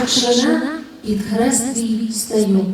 як шана під хрест твій стаю.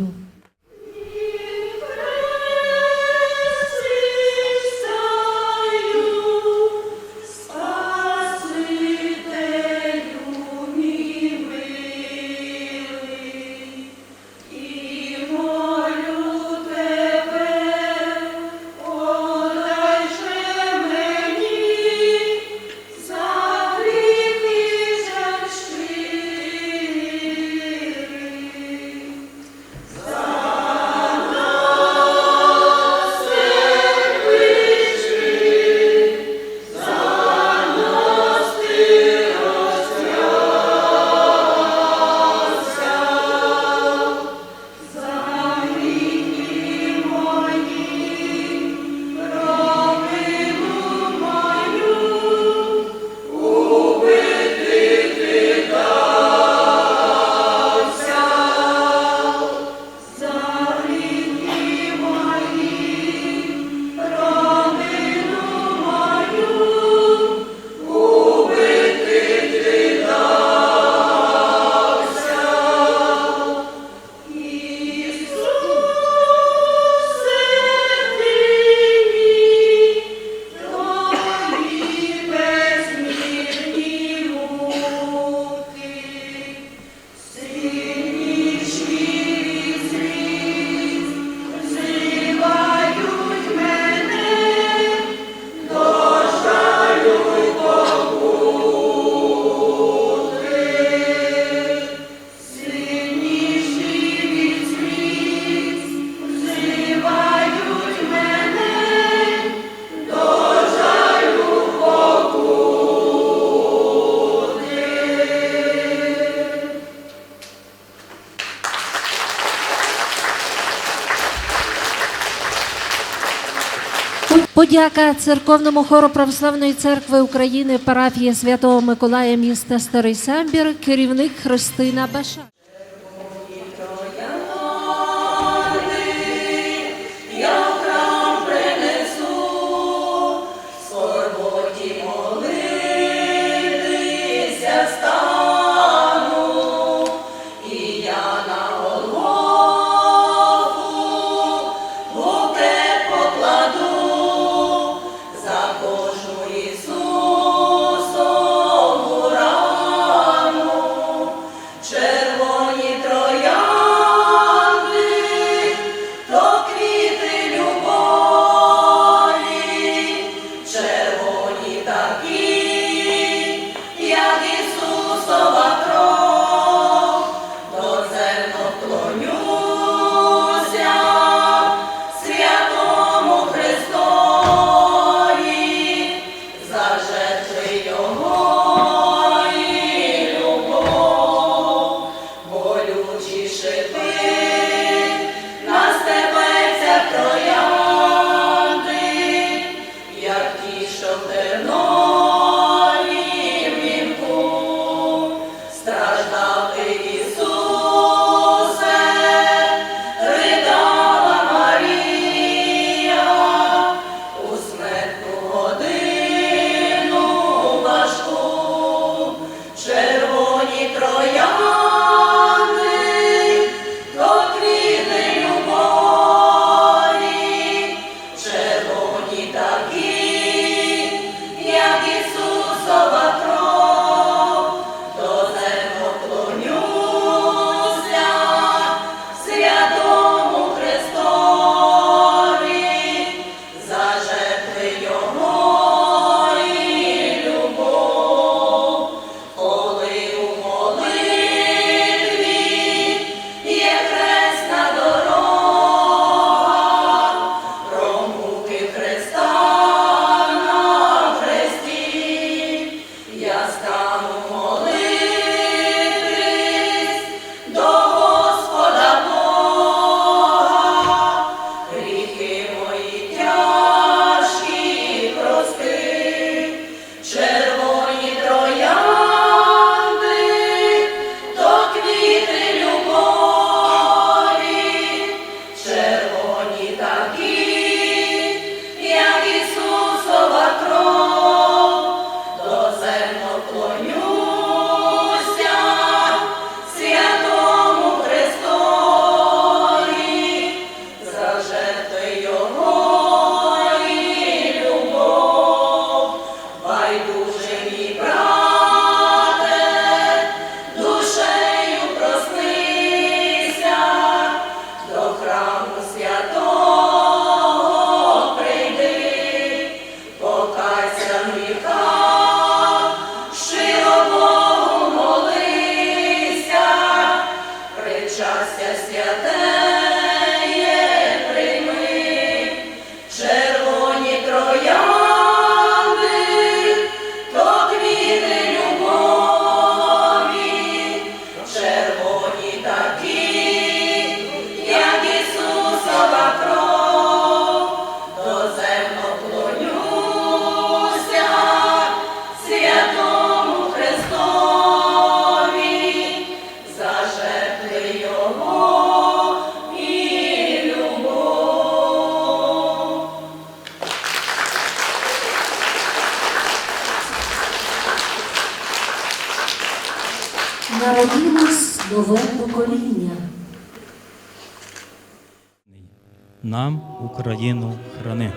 Подяка церковному хору Православної церкви України парафії Святого Миколая міста Старий Самбір, керівник Христина Баша. Народилось нове покоління. Нам Україну храни.